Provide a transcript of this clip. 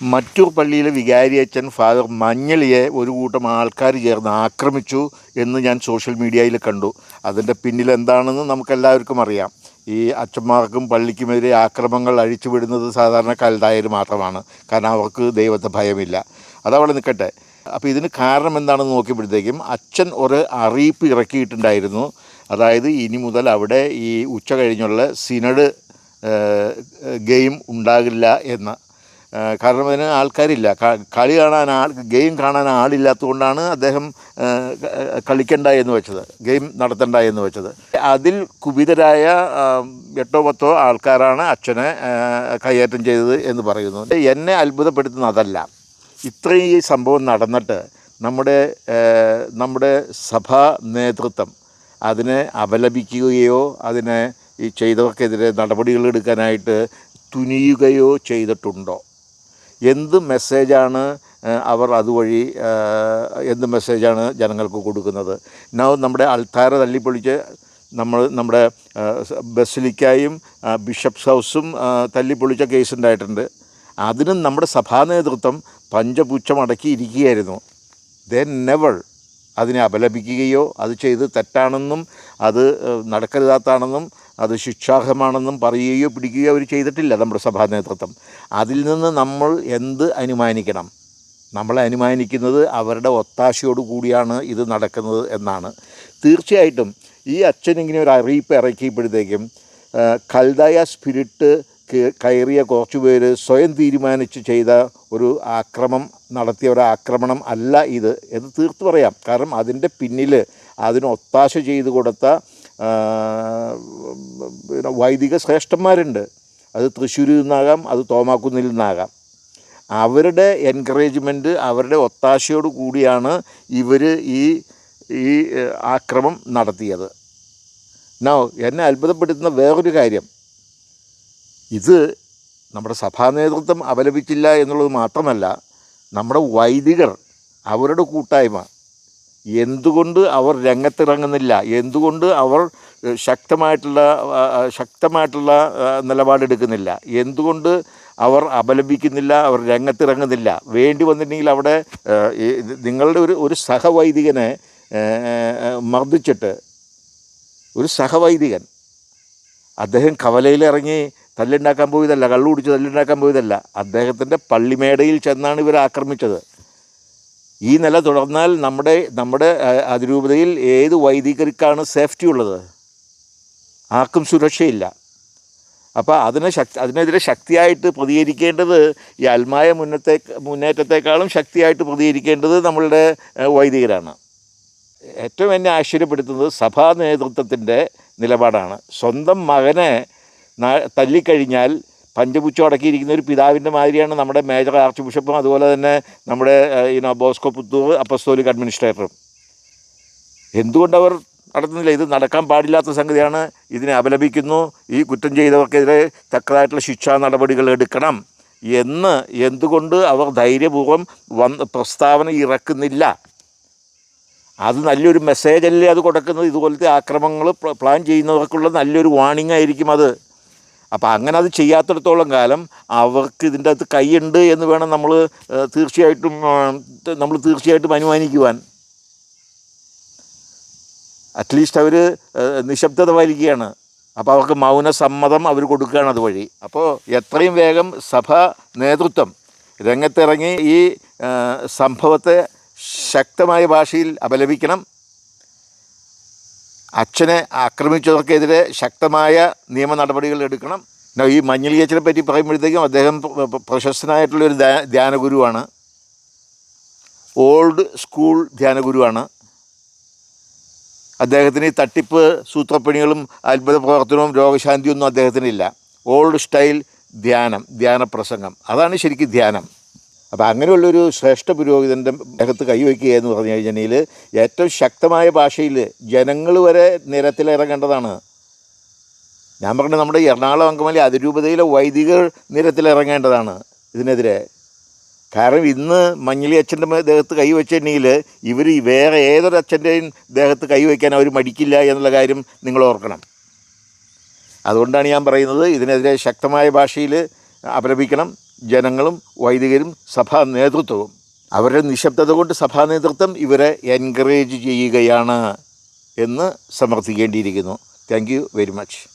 മറ്റൂർ പള്ളിയിലെ വികാരിയച്ഛൻ ഫാദർ മഞ്ഞളിയെ ഒരു കൂട്ടം ആൾക്കാർ ചേർന്ന് ആക്രമിച്ചു എന്ന് ഞാൻ സോഷ്യൽ മീഡിയയിൽ കണ്ടു. അതിന്റെ പിന്നിൽ എന്താണെന്ന് നമുക്കെല്ലാവർക്കും അറിയാം. ഈ അച്ഛന്മാർക്കും പള്ളിക്കുമെതിരെ ആക്രമങ്ങൾ അഴിച്ചുവിടുന്നത് സാധാരണ കൽതായർ മാത്രമാണ്. കാരണം അവർക്ക് ദൈവത്തെ ഭയമില്ല. അതവിടെ നിൽക്കട്ടെ. അപ്പോൾ ഇതിന് കാരണം എന്താണെന്ന് നോക്കിയപ്പോഴത്തേക്കും അച്ഛൻ ഒരു അറിയിപ്പ് ഇറക്കിയിട്ടുണ്ടായിരുന്നു. അതായത് ഇനി മുതൽ അവിടെ ഈ ഉച്ച കഴിഞ്ഞുള്ള സിനഡ് ഗെയിം ഉണ്ടാകില്ല എന്ന്. കാരണം അതിന് ആൾക്കാരില്ല. കളി കാണാൻ ആൾ ഗെയിം കാണാൻ ആളില്ലാത്തതുകൊണ്ടാണ് അദ്ദേഹം കളിക്കണ്ട എന്ന് വെച്ചത്. ഗെയിം നടത്തണ്ട എന്ന് വെച്ചത്. അതിൽ കുപിതരായ എട്ടോ പത്തോ ആൾക്കാരാണ് അച്ഛനെ കൈയേറ്റം ചെയ്തത് എന്ന് പറയുന്നു. എന്നെ അത്ഭുതപ്പെടുത്തുന്ന അതല്ല. ഇത്രയും ഈ സംഭവം നടന്നിട്ട് നമ്മുടെ നമ്മുടെ സഭാ നേതൃത്വം അതിനെ അപലപിക്കുകയോ അതിനെ ഈ ചെയ്തവർക്കെതിരെ നടപടികൾ എടുക്കാനായിട്ട് തുനിയുകയോ ചെയ്തിട്ടുണ്ടോ? എന്ത് മെസ്സേജാണ് അവർ അതുവഴി എന്ത് മെസ്സേജാണ് ജനങ്ങൾക്ക് കൊടുക്കുന്നത്? നൗ നമ്മുടെ അൾത്താര തല്ലിപ്പൊളിച്ച് നമ്മൾ നമ്മുടെ ബസിലിക്കായും ബിഷപ്സ് ഹൗസും തല്ലിപ്പൊളിച്ച കേസ് ഉണ്ടായിട്ടുണ്ട് അതിനും നമ്മുടെ സഭാ നേതൃത്വം പഞ്ചപുച്ഛം അടക്കിയിരിക്കുകയായിരുന്നു. ദേ നെവർ അതിനെ അപലപിക്കുകയോ അത് ചെയ്ത് തെറ്റാണെന്നും അത് നടക്കരുതാത്താണെന്നും അത് ശിക്ഷാർഹമാണെന്നും പറയുകയോ പിടിക്കുകയോ അവർ ചെയ്തിട്ടില്ല നമ്മുടെ സഭാ നേതൃത്വം. അതിൽ നിന്ന് നമ്മൾ എന്ത് അനുമാനിക്കണം? നമ്മൾ അനുമാനിക്കുന്നത് അവരുടെ ഒത്താശയോട് കൂടിയാണ് ഇത് നടക്കുന്നത് എന്നാണ്. തീർച്ചയായിട്ടും ഈ അച്ഛൻ ഇങ്ങനെ ഒരു അറിയിപ്പ് ഇറക്കിയപ്പോഴത്തേക്കും കൽതായ സ്പിരിറ്റ് കയറിയ കുറച്ച് പേര് സ്വയം തീരുമാനിച്ച് ചെയ്ത ഒരു ആക്രമം നടത്തിയ ഒരു ആക്രമണം അല്ല ഇത് എന്ന് തീർത്തു പറയാം. കാരണം അതിന്റെ പിന്നിൽ അതിന് ഒത്താശ ചെയ്തു കൊടുത്ത പിന്നെ വൈദിക ശ്രേഷ്ഠന്മാരുണ്ട്. അത് തൃശ്ശൂരിൽ നിന്നാകാം അത് തോമാക്കുന്നിൽ നിന്നാകാം. അവരുടെ എൻകറേജ്മെന്റ് അവരുടെ ഒത്താശയോട് കൂടിയാണ് ഇവർ ഈ ഈ ആക്രമം നടത്തിയത്. നോ എന്നെ അത്ഭുതപ്പെടുത്തുന്ന വേറൊരു കാര്യം. ഇത് നമ്മുടെ സഭാ നേതൃത്വം അപലപിച്ചില്ല എന്നുള്ളത് മാത്രമല്ല നമ്മുടെ വൈദികർ അവരുടെ കൂട്ടായ്മ എന്തുകൊണ്ട് അവർ രംഗത്തിറങ്ങുന്നില്ല? എന്തുകൊണ്ട് അവർ ശക്തമായിട്ടുള്ള ശക്തമായിട്ടുള്ള നിലപാടെടുക്കുന്നില്ല എന്തുകൊണ്ട് അവർ അപലപിക്കുന്നില്ല? അവർ രംഗത്തിറങ്ങുന്നില്ല? വേണ്ടി വന്നിട്ടുണ്ടെങ്കിൽ അവിടെ നിങ്ങളുടെ ഒരു ഒരു സഹവൈദികനെ മർദ്ദിച്ചിട്ട് ഒരു സഹവൈദികൻ അദ്ദേഹം കവലയിലിറങ്ങി തല്ലുണ്ടാക്കാൻ പോയതല്ല കള്ളു കുടിച്ച് തല്ലുണ്ടാക്കാൻ പോയതല്ല അദ്ദേഹത്തിന്റെ പള്ളിമേടയിൽ ചെന്നാണ് ഇവർ ആക്രമിച്ചത്. ഈ നില തുടർന്നാൽ നമ്മുടെ നമ്മുടെ അതിരൂപതയിൽ ഏത് വൈദികർക്കാണ് സേഫ്റ്റി ഉള്ളത്? ആർക്കും സുരക്ഷയില്ല. അപ്പോൾ അതിനെ ശക്തി അതിനെതിരെ ശക്തിയായിട്ട് പ്രതികരിക്കേണ്ടത് ഈ അൽമായ മുന്നത്തെ മുന്നേറ്റത്തെക്കാളും ശക്തിയായിട്ട് പ്രതികരിക്കേണ്ടത് നമ്മളുടെ വൈദികരാണ്. ഏറ്റവും എന്നെ ആശ്ചര്യപ്പെടുത്തുന്നത് സഭാ നേതൃത്വത്തിന്റെ നിലപാടാണ്. സ്വന്തം മകനെ തല്ലിക്കഴിഞ്ഞാൽ പഞ്ചപുച്ഛം അടക്കിയിരിക്കുന്ന ഒരു പിതാവിന്റെ മാതിരിയാണ് നമ്മുടെ മേജർ ആർച്ച് ബിഷപ്പും അതുപോലെ തന്നെ നമ്മുടെ ഇനോ ബോസ്കോ പുത്തൂർ അപ്പസ്തോലിക് അഡ്മിനിസ്ട്രേറ്ററും. എന്തുകൊണ്ടവർ നടത്തുന്നില്ല? ഇത് നടക്കാൻ പാടില്ലാത്ത സംഗതിയാണ്. ഇതിനെ അപലപിക്കുന്നു. ഈ കുറ്റം ചെയ്തവർക്കെതിരെ തക്കതായിട്ടുള്ള ശിക്ഷാ നടപടികൾ എടുക്കണം എന്ന് എന്തുകൊണ്ട് അവർ ധൈര്യപൂർവം വന്ന് പ്രസ്താവന ഇറക്കുന്നില്ല? അത് നല്ലൊരു മെസ്സേജല്ലേ അത് കൊടുക്കുന്നത്? ഇതുപോലത്തെ ആക്രമങ്ങൾ പ്ലാൻ ചെയ്യുന്നവർക്കുള്ള നല്ലൊരു വാണിംഗ് ആയിരിക്കും അത്. അപ്പോൾ അങ്ങനെ അത് ചെയ്യാത്തിടത്തോളം കാലം അവർക്ക് ഇതിന്റെ അകത്ത് കൈയുണ്ട് എന്ന് വേണം നമ്മൾ തീർച്ചയായിട്ടും നമ്മൾ തീർച്ചയായിട്ടും അനുമാനിക്കുവാൻ. അറ്റ്ലീസ്റ്റ് അവർ നിശബ്ദത പാലിക്കുകയാണ് അപ്പോൾ അവർക്ക് മൗനസമ്മതം അവർ കൊടുക്കുകയാണ് അതുവഴി. അപ്പോൾ എത്രയും വേഗം സഭ നേതൃത്വം രംഗത്തിറങ്ങി ഈ സംഭവത്തെ ശക്തമായ ഭാഷയിൽ അപലപിക്കണം. അച്ഛനെ ആക്രമിച്ചവർക്കെതിരെ ശക്തമായ നിയമ നടപടികൾ എടുക്കണം ഈ അച്ഛനെ പറ്റി പറയുമ്പോഴത്തേക്കും അദ്ദേഹം പ്ര- പ്ര- പ്രശസ്തനായിട്ടുള്ളൊരു ധ്യാ- ധ്യാനഗുരുവാണ്. Old school ധ്യാനഗുരുവാണ്. അദ്ദേഹത്തിന് ഈ തട്ടിപ്പ് സൂത്രപ്പണികളും അത്ഭുത പ്രവർത്തനവും രോഗശാന്തിയൊന്നും അദ്ദേഹത്തിനില്ല. ഓൾഡ് സ്റ്റൈൽ ധ്യാനം ധ്യാനപ്രസംഗം. അതാണ് ശരിക്കും ധ്യാനം. അപ്പോൾ അങ്ങനെയുള്ളൊരു ശ്രേഷ്ഠ പുരോഹിതന്റെ അകത്ത് കൈവയ്ക്കുക എന്ന് പറഞ്ഞു കഴിഞ്ഞാൽ ഏറ്റവും ശക്തമായ ഭാഷയിൽ ജനങ്ങൾ വരെ നിരത്തിലിറങ്ങേണ്ടതാണ് ഞാൻ പറഞ്ഞത് നമ്മുടെ എറണാകുളം അങ്കമാലി അതിരൂപതയിലെ വൈദികർ നിരത്തിലിറങ്ങേണ്ടതാണ് ഇതിനെതിരെ. കാരണം ഇന്ന് മഞ്ഞളി അച്ഛന്റെ ദേഹത്ത് കൈവച്ചിട്ടുണ്ടെങ്കിൽ ഇവർ വേറെ ഏതൊരു അച്ഛന്റെയും ദേഹത്ത് കൈവയ്ക്കാൻ അവർ മടിക്കില്ല എന്നുള്ള കാര്യം നിങ്ങൾ ഓർക്കണം. അതുകൊണ്ടാണ് ഞാൻ പറയുന്നത് ഇതിനെതിരെ ശക്തമായ ഭാഷയിൽ അപലപിക്കണം. ജനങ്ങളും വൈദികരും സഭാ നേതൃത്വവും. അവരുടെ നിശബ്ദത കൊണ്ട് സഭാ നേതൃത്വം ഇവരെ എൻകറേജ് ചെയ്യുകയാണ് എന്ന് സമർത്ഥിക്കേണ്ടിയിരിക്കുന്നു. Thank you very much